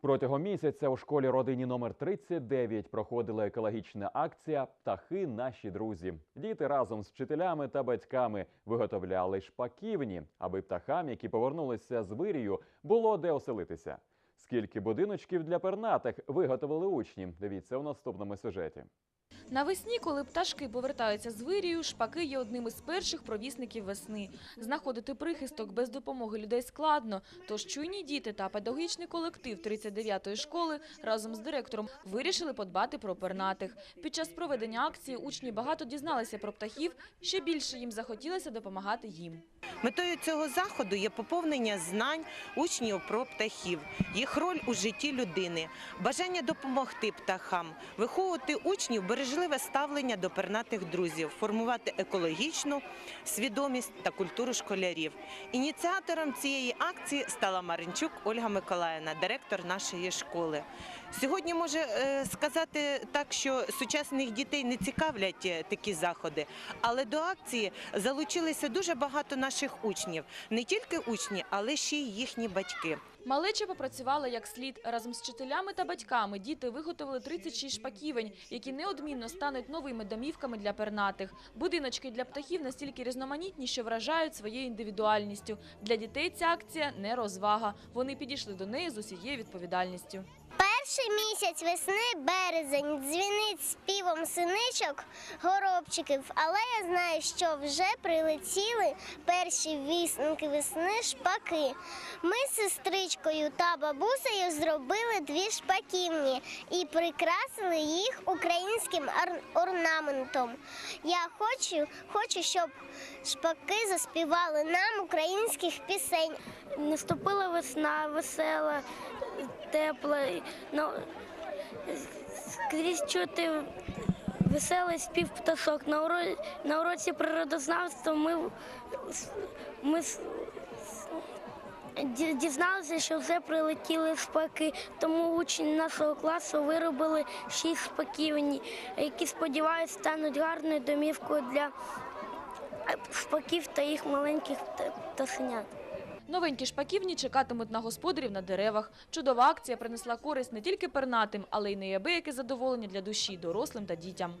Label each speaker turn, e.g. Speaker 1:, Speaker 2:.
Speaker 1: Протягом місяця у школі родині номер 39 проходила екологічна акція Птахи наші друзі. Діти разом з вчителями та батьками виготовляли шпаківні, аби птахам, які повернулися з вирію, було де оселитися. Скільки будиночків для пернатих виготовили учні? Дивіться у наступному сюжеті.
Speaker 2: Навесні, коли пташки повертаються з вирію, шпаки є одним із перших провісників весни. Знаходити прихисток без допомоги людей складно, тож чуйні діти та педагогічний колектив 39-ї школи разом з директором вирішили подбати про пернатих. Під час проведення акції учні багато дізналися про птахів, ще більше їм захотілося допомагати їм.
Speaker 3: Метою цього заходу є поповнення знань учнів про птахів, їх роль у житті людини, бажання допомогти птахам, виховувати учнів бережливе ставлення до пернатих друзів, формувати екологічну свідомість та культуру школярів. Ініціатором цієї акції стала Маринчук Ольга Миколаївна, директор нашої школи. Сьогодні може е, сказати так, що сучасних дітей не цікавлять е, такі заходи, але до акції залучилися дуже багато наших учнів, не тільки учні, але ще й їхні батьки.
Speaker 2: Малеча попрацювала як слід. Разом з вчителями та батьками діти виготовили 36 шпаківень, які неодмінно стануть новими домівками для пернатих. Будиночки для птахів настільки різноманітні, що вражають своєю індивідуальністю. Для дітей ця акція не розвага. Вони підійшли до неї з усією відповідальністю.
Speaker 4: Перший місяць весни березень дзвінить співом синичок, горобчиків, але я знаю, що вже прилетіли перші вісники весни шпаки. Ми з сестричкою та бабусею зробили дві шпаківні і прикрасили їх українським ор- орнаментом. Я хочу, хочу, щоб шпаки заспівали нам українських пісень.
Speaker 5: Наступила весна, весела, тепла. І, Ну, скрізь чути веселий спів пташок. На, уро... на уроці природознавства ми, ми дізналися, що вже прилетіли шпаки, тому учні нашого класу виробили шість шпаківні, які, сподіваюся, стануть гарною домівкою для шпаків та їх маленьких пта- пташенят.
Speaker 2: Новенькі шпаківні чекатимуть на господарів на деревах. Чудова акція принесла користь не тільки пернатим, але й неабияке задоволення для душі, дорослим та дітям.